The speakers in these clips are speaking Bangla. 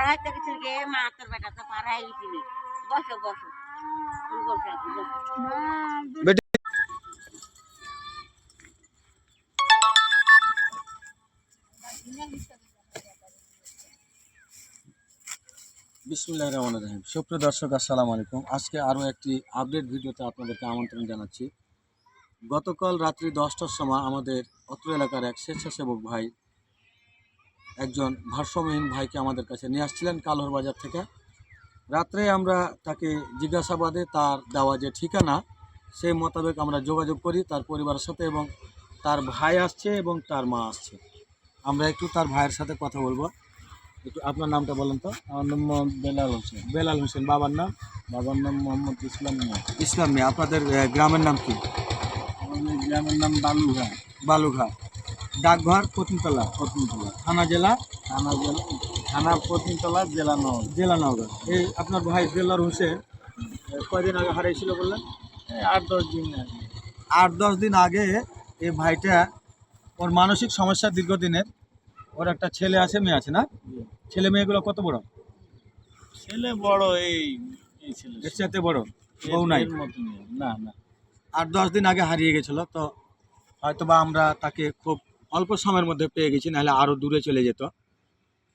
পার হইতে গেছিল গে মা তোর বেটা তো পার বসো বসো। ফুল বসে আছি, বসো। বেটি বিসমুল্লাহ রহমান রহিম। সুপ্রিয় দর্শক আসসালামু আলাইকুম। আজকে আরও একটি আপডেট ভিডিওতে আপনাদেরকে আমন্ত্রণ জানাচ্ছি। গতকাল রাত্রি দশটার সময় আমাদের অত্র এলাকার এক স্বেচ্ছাসেবক ভাই একজন ভারসাম্যহীন ভাইকে আমাদের কাছে নিয়ে আসছিলেন কালোর বাজার থেকে। রাত্রে আমরা তাকে জিজ্ঞাসাবাদে তার দেওয়া যে ঠিকানা সেই মোতাবেক আমরা যোগাযোগ করি তার পরিবারের সাথে এবং তার ভাই আসছে এবং তার মা আসছে। আমরা একটু তার ভাইয়ের সাথে কথা বলব। একটু আপনার নামটা বলেন তো। আমার নাম বেলাল হোসেন। বেলাল হোসেন বাবার নাম? বাবার নাম মোহাম্মদ ইসলাম মিয়া। ইসলাম মিয়া আপনাদের গ্রামের নাম কি? আমাদের গ্রামের নাম বালুঘা বালুঘাট। ডাকঘর পতিনতলা পত্নীতলা থানা জেলা? থানা জেলা। থানা পত্নীতলা জেলা নগর। জেলা নগর। এই আপনার ভাই দেলার হোসেন কয়দিন আগে হারিয়েছিল বললেন? আট দশ দিন আগে। আট দশ দিন আগে এই ভাইটা ওর মানসিক সমস্যা দীর্ঘদিনের। ওর একটা ছেলে আছে মেয়ে আছে না? ছেলে মেয়েগুলো কত বড়? ছেলে বড় এই ছেলে। এর বড় বউ নাই? না না। আট দশ দিন আগে হারিয়ে গেছিল তো হয়তো বা আমরা তাকে খুব অল্প সময়ের মধ্যে পেয়ে গেছি নাহলে আরও দূরে চলে যেত।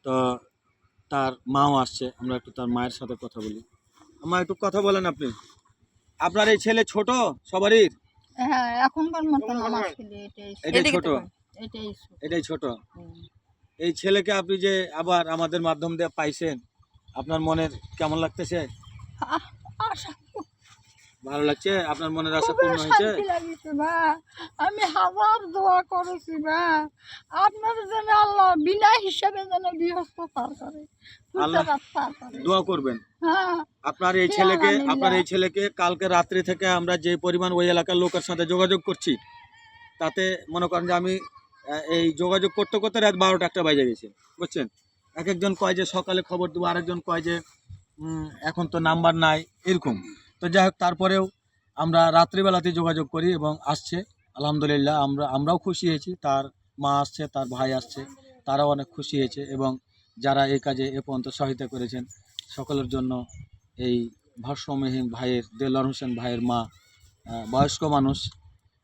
তো তার মাও আসছে আমরা একটু তার মায়ের সাথে কথা বলি। আমার একটু কথা বলেন আপনি। আপনার এই ছেলে ছোট সবারই? হ্যাঁ এখনকার মতন আমার ছেলে এটাই ছোট? এটাই ছোট। এটাই ছোট? এই ছেলেকে আপনি যে আবার আমাদের মাধ্যম দিয়ে পাইছেন আপনার মনের কেমন লাগতেছে? আশা ভালো লাগছে? আপনার মনের আশা পূর্ণ হয়েছে? আমি হাজার দোয়া করেছি বা আপনার যেন আল্লাহ বিনা হিসাবে যেন বৃহস্প পার করে আল্লাহ ফুলটা পার করে। দোয়া করবেন। হ্যাঁ। আপনার এই ছেলেকে আপনার এই ছেলেকে কালকে রাত্রি থেকে আমরা যে পরিমাণ ওই এলাকার লোকের সাথে যোগাযোগ করছি তাতে মনে করেন যে আমি এই যোগাযোগ করতে করতে রাত বারোটা একটা বাজে গেছে বুঝছেন? এক একজন কয় যে সকালে খবর দেবো আরেকজন কয় যে এখন তো নাম্বার নাই এরকম। তো যাই হোক, তারপরেও আমরা রাত্রিবেলাতে যোগাযোগ করি এবং আসছে। আলহামদুলিল্লাহ, আমরা, আমরাও খুশি হয়েছি। তার মা আসছে, তার ভাই আসছে, তারাও অনেক খুশি হয়েছে এবং যারা এই কাজে এ পর্যন্ত সহায়তা করেছেন, সকলের জন্য এই ভারসাম্যহীন ভাইয়ের দেলোয়ার হোসেন ভাইয়ের মা বয়স্ক মানুষ,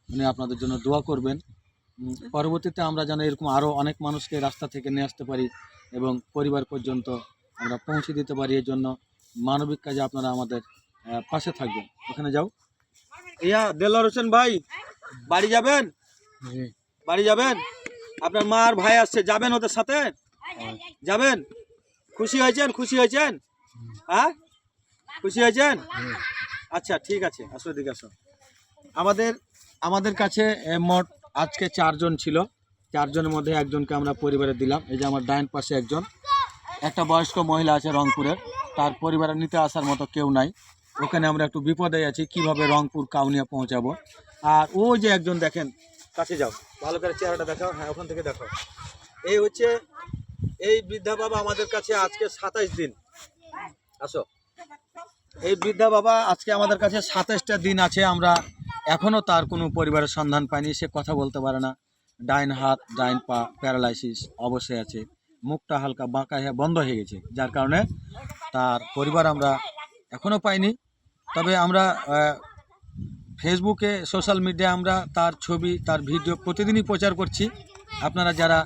উনি আপনাদের জন্য দোয়া করবেন। পরবর্তীতে আমরা যেন এরকম আরও অনেক মানুষকে রাস্তা থেকে নিয়ে আসতে পারি এবং পরিবার পর্যন্ত আমরা পৌঁছে দিতে পারি। এর জন্য মানবিক কাজে আপনারা আমাদের পাশে থাকবেন। ওখানে যাও। ইয়া দেলোয়ার হোসেন ভাই বাড়ি যাবেন? বাড়ি যাবেন? আপনার মা আর ভাই আসছে যাবেন ওদের সাথে? যাবেন? খুশি হয়েছেন? খুশি হয়েছেন? হ্যাঁ? খুশি হয়েছেন? আচ্ছা ঠিক আছে আসো দিকে আসো। আমাদের আমাদের কাছে মোট আজকে চারজন ছিল। চারজনের মধ্যে একজনকে আমরা পরিবারে দিলাম। এই যে আমার ডাইন পাশে একজন। একটা বয়স্ক মহিলা আছে রংপুরের। তার পরিবারে নিতে আসার মতো কেউ নাই। ওখানে আমরা একটু বিপদে আছি, কীভাবে রংপুর কাউনিয়া পৌঁছাবো? আর ও যে একজন দেখেন, কাছে যাও, ভালো করে চেহারাটা দেখাও হ্যাঁ ওখান থেকে দেখো এই হচ্ছে, এই বৃদ্ধা বাবা আমাদের কাছে আজকে সাতাইশ দিন। আসো। এই বৃদ্ধা বাবা আজকে আমাদের কাছে সাতাইশটা দিন আছে, আমরা এখনও তার কোনো পরিবারের সন্ধান পাইনি, সে কথা বলতে পারে না। ডাইন হাত, ডাইন পা, প্যারালাইসিস অবশ্যই আছে। মুখটা হালকা বাঁকা হয়ে বন্ধ হয়ে গেছে, যার কারণে তার পরিবার আমরা এখনও পাইনি। তবে আমরা ফেসবুকে সোশ্যাল মিডিয়ায় আমরা তার ছবি, তার ভিডিও প্রতিদিনই প্রচার করছি। আপনারা যারা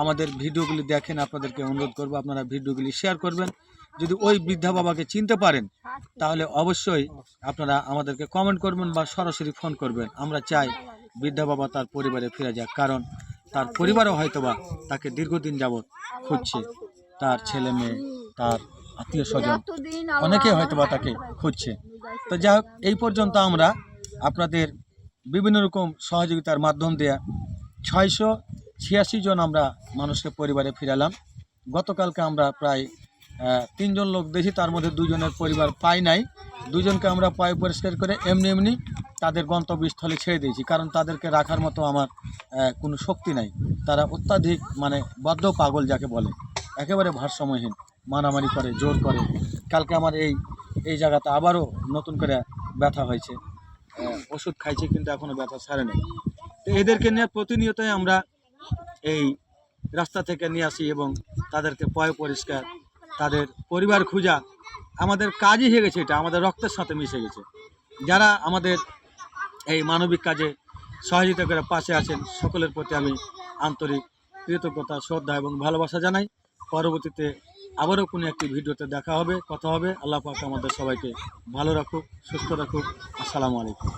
আমাদের ভিডিওগুলি দেখেন, আপনাদেরকে অনুরোধ করব, আপনারা ভিডিওগুলি শেয়ার করবেন। যদি ওই বৃদ্ধা বাবাকে চিনতে পারেন, তাহলে অবশ্যই আপনারা আমাদেরকে কমেন্ট করবেন বা সরাসরি ফোন করবেন। আমরা চাই বৃদ্ধা বাবা তার পরিবারে ফিরে যাক, কারণ তার পরিবারও হয়তোবা তাকে দীর্ঘদিন যাবৎ খুঁজছে। তার ছেলে মেয়ে, তার আত্মীয় স্বজন। অনেকে হয়তো বা তাকে খুঁজছে। তো যাই হোক এই পর্যন্ত আমরা আপনাদের বিভিন্ন রকম সহযোগিতার মাধ্যম দিয়ে ছয়শো ছিয়াশি জন আমরা মানুষকে পরিবারে ফিরালাম। গতকালকে আমরা প্রায় তিনজন লোক দেখি তার মধ্যে দুজনের পরিবার পাই নাই। দুজনকে আমরা পায় পরিষ্কার করে এমনি এমনি তাদের গন্তব্যস্থলে ছেড়ে দিয়েছি। কারণ তাদেরকে রাখার মতো আমার কোনো শক্তি নাই। তারা অত্যাধিক মানে বদ্ধ পাগল যাকে বলে। একেবারে ভারসাম্যহীন। মারামারি করে, জোর করে। কালকে আমার এই এই জায়গাতে আবারও নতুন করে ব্যথা হয়েছে। ওষুধ খাইছি কিন্তু এখনও ব্যথা সারে নেই। তো এদেরকে নিয়ে প্রতিনিয়তই আমরা এই রাস্তা থেকে নিয়ে আসি এবং তাদেরকে পয় পরিষ্কার, তাদের পরিবার খোঁজা। আমাদের কাজই হয়ে গেছে এটা, আমাদের রক্তের সাথে মিশে গেছে। যারা আমাদের এই মানবিক কাজে সহযোগিতা করে পাশে আছেন, সকলের প্রতি আমি আন্তরিক কৃতজ্ঞতা, শ্রদ্ধা এবং ভালোবাসা জানাই। পরবর্তীতে আবারও কোনো একটি ভিডিওতে দেখা হবে, কথা হবে। আল্লাহ পাক আমাদের সবাইকে ভালো রাখুক, সুস্থ রাখুক। আসসালামু আলাইকুম।